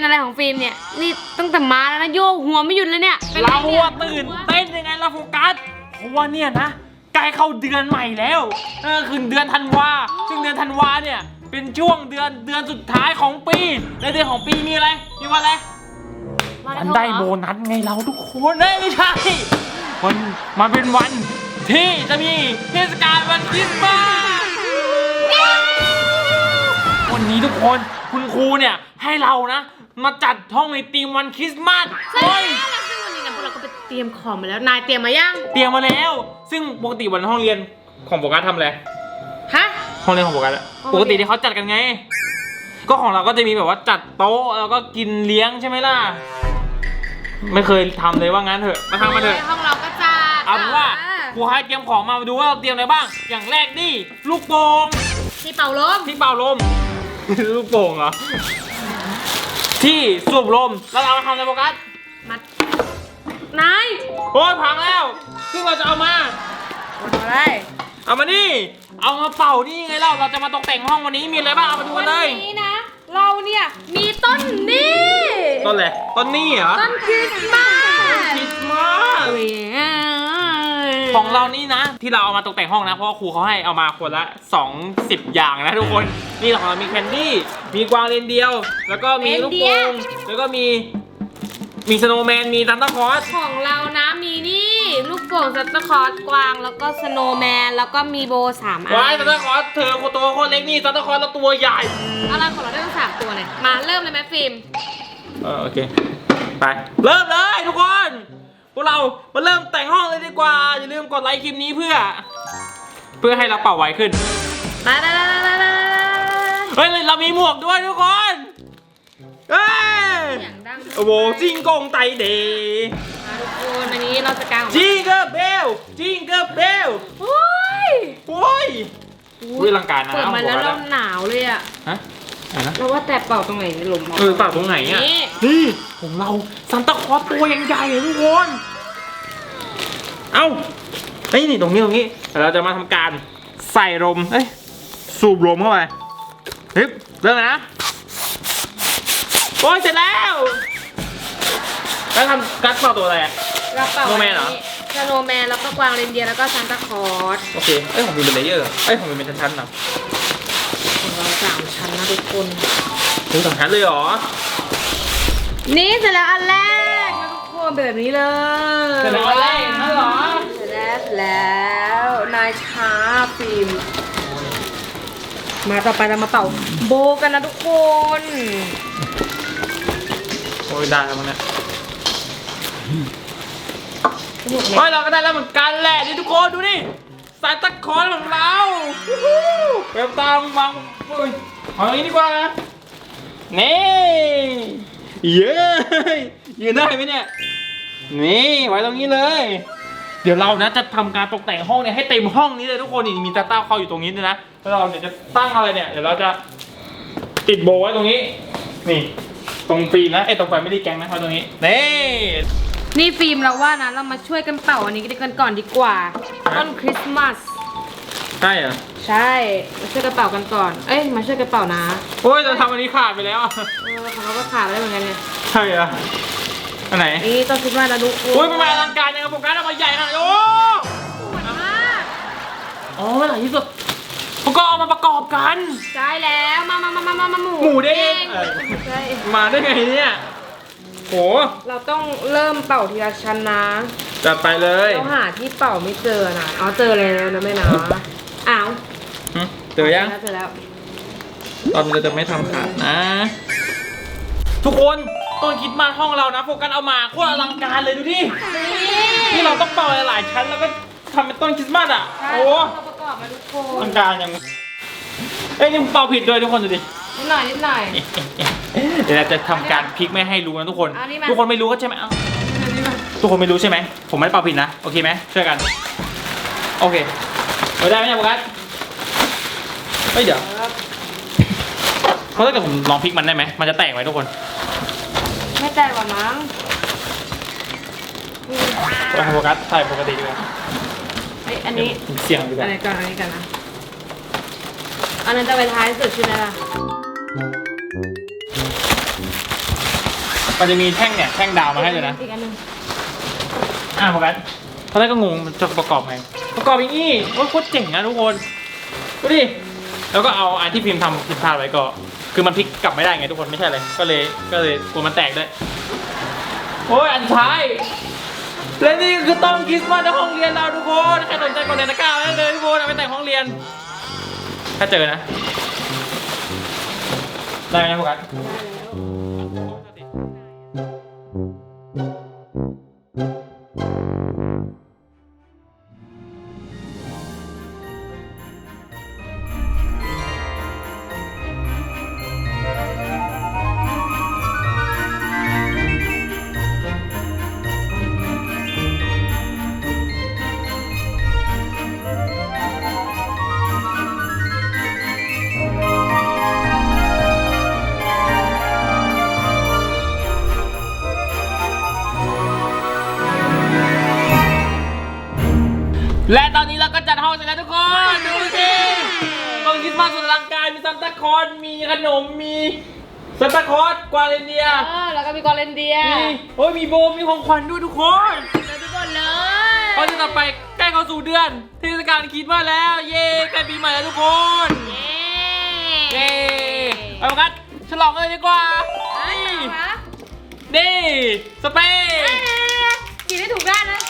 เป็นอะไรของฟิล์มเนี่ย นี่ตั้งแต่มาแล้วนะโยกหัวไม่หยุดเลยเนี่ยป็นไเรานี่ย อะตื่นเต้นยังไงล่ะโฟกัสเพราะว่าเนี่ยนะใกล้เข้าเดือนใหม่แล้วนั่นก็คือเดือนธันวาซึ่งเดือนธันวาเนี่ยเป็นช่วงเดือนเดือนสุดท้ายของปีในเดือนของปีมีอะไรมีวันอะไรวันได้โบนัสไงเราทุกคนเอ้ยไม่ใช่มันมันเป็นวันที่จะมีเทศกาลวันคริสต์มาส วันนี้ทุกคน คุณครูเนี่ยให้เรานะ มาจัดห้องในธีมวันคริสต์มาสใช่เฮ้ยแล้วซึ่งวันนี้นะพวกเราก็ไปเตรียมของมาแล้ว นายเตรียมมายัง เตรียมมาแล้ว ซึ่งปกติวันห้องเรียนของโฟกัสทำอะไร ฮะ ห้องเรียนของโฟกัสอะห้องเรียนปกติที่เขาจัดกันไง ก็ของเราก็จะมีแบบว่าจัดโต๊ะแล้วก็กินเลี้ยงใช่ไหมล่ะ ไม่เคยทำเลยว่างั้นเถอะ มาทำมาเถอะ ห้องเราก็จัดเอาเป็นว่าครูให้เตรียมของมาดูว่าเราเตรียมอะไรบ้าง อย่างแรกนี่ลูกโป่งที่เป่าลมที่เป่าลม ลูกโป่งเหรอ ที่สูบลม แล้วเราทำอะไรโฟกัส มัดนายโอ้ยพังแล้วซึ่งเราจะเอามาเอาอะไรเอามานี่ เอามาเป่านี่ไงเราเราจะมาตกแต่งห้องวันนี้มีอะไรบ้างเอามาดูวักันนเลยนี้นะ เราเนี่ยมีต้นนี่ต้นอะไรต้นนี่เหรอต้นคริสต์มาสคริสต์มาส ของเรานี่นะ ที่เราเอามาตกแต่งห้องนะ เพราะว่าครูเขาให้เอามาคนละ2 10อย่างนะทุกคน นี่ของเรามีแคนดี้ มีกวางเลนเดียว แล้วก็มีลูกโป่งแล้วก็มี มีสโนว์แมน มีซันตาคลอส ของเรานะมีนี่ ลูกโป่งซันตาคลอสกวางแล้วก็สโนว์แมนแล้วก็มีโบสามอันว้ายซันตาคลอสเธอคนตัวคนเล็กนี่ซันตาคลอสแล้วตัวใหญ่อะไรของเราได้ตั้งสามตัวเลยมาเริ่มเลยไหมฟิล์มเออโอเค ไป เริ่มเลยทุกคน พวกเรา มาเริ่มแต่งห้อง เลยดีกว่า อย่าลืมกดไลค์คลิปนี้เพื่อ เพื่อให้เราเป่าไวขึ้นไปไปไปไปไปไปเฮ้ยเรามีหมวกด้วยทุกคนเฮ้ยเสียงดังโอ้โหจิงกงไตเดมาทุกคนอันนี้เราจะกางออกมาจิงเกอร์เบลจิงเกอร์เบลโอ้ยโอ้ย อุ้ยอลังการนะเปิดมาแล้วเราหนาวเลยอะฮะอะไรนะเราว่าแต่เป่าตรงไหนในลมเออตัดตรงไหนอะนี่นี่ของเราซันตาคลอสตัวยังใหญ่เลยทุกคน เอ้าเฮ้ยนี่ตรงนี้ตรงนี้เดี๋ยวเราจะมาทำการใส่ลมเอ้ยสูบลมเข้าไปเฮ้ยเริ่มเลยนะโอ้ยเสร็จแล้วแล้วทำกัดเป่าตัวอะไรอะเราเป่าโนแมนเหรอ สโนว์แมนแล้วก็กวางเรนเดียร์แล้วก็ซานตาคลอสโอเค เอ้ยของคุณเป็นเลเยอร์เหรอเอ้ยของคุณเป็นชั้นๆเหรอของเราสามชั้นนะทุกคน ถึงสองชั้นเลยเหรอ นี่เสร็จแล้วอันแรกนะทุกคนแบบนี้เลย เสร็จแล้วอันแรกาฟิล์ม มาต่อไปเรามาเป่าโบกันนะทุกคน โอ้ยได้แล้วมั้งเนี่ยโอ้ยเราก็ได้แล้วเหมือนกันแหละนี่ทุกคนดูนี่สายตะคอนของเราวู้ฮู้เว็บตามวางเฮ้ยเอาอย่างนี้ดีกว่านะนี่เย้ยยืนได้ไหมเนี่ยนี่ไว้ตรงนี้เลย เดี๋ยวเรานะจะทำการตกแต่งห้องเนี่ยให้เต็มห้องนี้เลยทุกคนนี่มีตาต้าเข้าอยู่ตรงนี้ด้วยนะแล้วเราเนี่ยจะตั้งอะไรเนี่ยเดี๋ยวเราจะติดโบว์ไว้ตรงนี้ นี่ ตรงฟีนะไอ้ยตรงไฟไม่ได้แกงนะไว้ตรงนี้นี่ นี่ฟิล์มเราว่านะเรามาช่วยกันเป่าอันนี้กันก่อนดีกว่าต้นคริสต์มาสใช่เหรอใช่มาช่วยกันเป่ากันก่อน เอ้ยมาช่วยกันเป่านะโอ้ยเราทำอันนี้ขาดไปแล้วอะเออของเราก็ขาดไปได้เหมือนกันเนี่ยใช่เหรอ อันไหนนี่ต้นคริสต์มาสนะลูกโอ้ยมันมาอลังการยังกับโฟกัสเอามาใหญ่ขนาดนี้โอ้สวยมากอ๋อไม่หลายที่สุดเขาก็เอามาประกอบกัน ใช่แล้วมามามามามามาหมูหมูเด้งเออ ใช่มาได้ไงเนี่ยโหเราต้องเริ่มเป่าทีละชั้นนะจัดไปเลยเราหาที่เป่าไม่เจอนะอ๋อเจอแล้วนะแม่นะอ้าวหึเจอยัง เจอแล้ว ตอนนี้เราจะไม่ทำขาดนะ ทุกคน ต้นคิดมาสห้องเรานะ โฟกัสเอามาโคตรอลังการเลยดูดินี่เราต้องเป่าหลายๆชั้นแล้วก็ทำเป็นต้นคริสต์มาสอะใช่โอ้เราประกอบมาทุกคอนลังการยังเอ้ยนี่เป่าผิดด้วยทุกคนดูดินิดหน่อยนิดหน่อย เดี๋ยวเราจะทำการพลิกไม่ให้รู้นะทุกคน เอานี่มา ทุกคนไม่รู้ก็ใช่ไหมเอ้าทุกคนไม่รู้ใช่ไหม ผมไม่ได้เป่าผิดนะ โอเคไหมช่วยกัน โอเคเอาได้ไหมเนี่ยโฟกัสเฮ้ยเดี๋ยว เพราะถ้าเกิดผมลองพลิกมันได้ไหม มันจะแตกไหมทุกคน ไม่แตกหรอมั้งเอาโฟกัสถ่ายปกติดีกว่าเอ้ยอันนี้ เสียงดีกอัว่านนี้ก่อนอันนี้ก่อนนะ อันนั้นจะไปท้ายสุดใช่ไหมล่ะ มันจะมีแท่งเนี่ยแท่งดาวมาให้เลยนะ อีกอันหนึงอะโฟกัสตอนแรกก็งงมันจะประกอบไงประกอบอย่างนี้โอ้ยโคตรเจ๋งนะทุกคน ดูดิ แล้วก็เอาอันที่พิมพ์ทำผิดพลาดไว้ก็ คือมันพลิกกลับไม่ได้ไงทุกคนไม่ใช่เลย ก็เลยก็เลยกลัวมันแตกด้วย โอ้ยอันท้าย และนี่คือต้นคริสต์มาสในห้องเรียนเราทุกคนใครสนใจกดในตะกร้าไว้เลยทุกคนเอาไปแต่งห้องเรียน ถ้าเจอนะ ได้ไหมนะโฟกัน และตอนนี้เราก็จัดห้องเสร็จแล้วทุกคน ดูสิต้นคริสต์มาสสุดอลังการมีซันตาคลอสมีขนมมีซันตาคลอสกวาเลนเดียเออแล้วก็มีกอเลนเดียมีโอ้ยมีโบมมีของขวัญด้วยทุกคนเจอทุกคนเลยตอนนี้ต่อไปใกล้เข้าสู่เดือนเทศกาลคริดมาสแล้ว เย้ใกล้ปีใหม่แล้วทุกคนเย้เย้เอาละครับฉลองกันเลยดีกว่านี่นี่คะนี่สเปรย์กินได้ถูกด้านนะ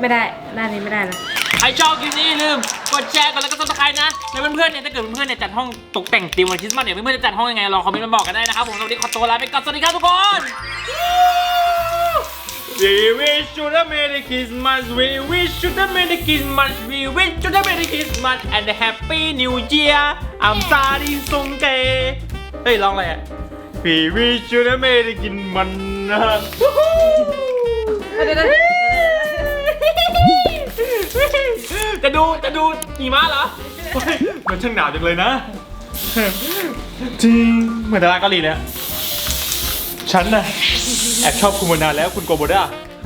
ไม่ได้ด้านนี้ไม่ได้นะ ใครชอบคลิปนี้อย่าลืมกดแชร์กดไลค์กดซับสไครต์นะแล้วเพื่อนๆเนี่ยถ้าเกิดเพื่อนๆเนี่ยจัดห้องตกแต่งธีมวันคริสต์มาสเนี่ยเพื่อนๆจะจัดห้องยังไงลองคอมเมนต์มาบอกกันได้นะครับผมสวัสดีขอตัวลาไปก่อนสวัสดีครับทุกคน We wish you a Merry Christmas We wish you a Merry Christmas We wish you a Merry Christmas and a Happy New Year I'm sorry สงเกเฮ้ยร้องอะไรอะ We wish you a Merry Christmas นะเดี๋ยวๆ จะดูจะดูหิมะเหรอเฮ้ยมันช่างหนาวจังเลยนะ จริงเหมือนดาราเกาหลีเลยอะฉันน่ะแอบชอบคุณมานานแล้วคุณโกโบด้า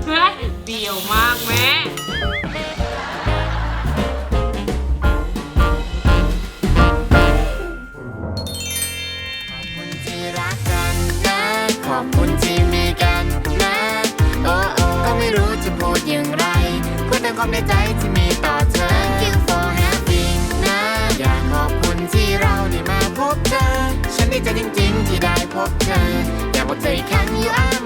เฮ้ยเดี่ยวมากแม่ที่รักกันนะ ขอบคุณที่มีกันนะ โอ้โอ้ก็ไม่รู้จะพูดอย่างไรพูดแต่ความในใจที่มี ใจจริง ๆ ที่ได้พบเธออยากบอกเธออีกครั้ง you are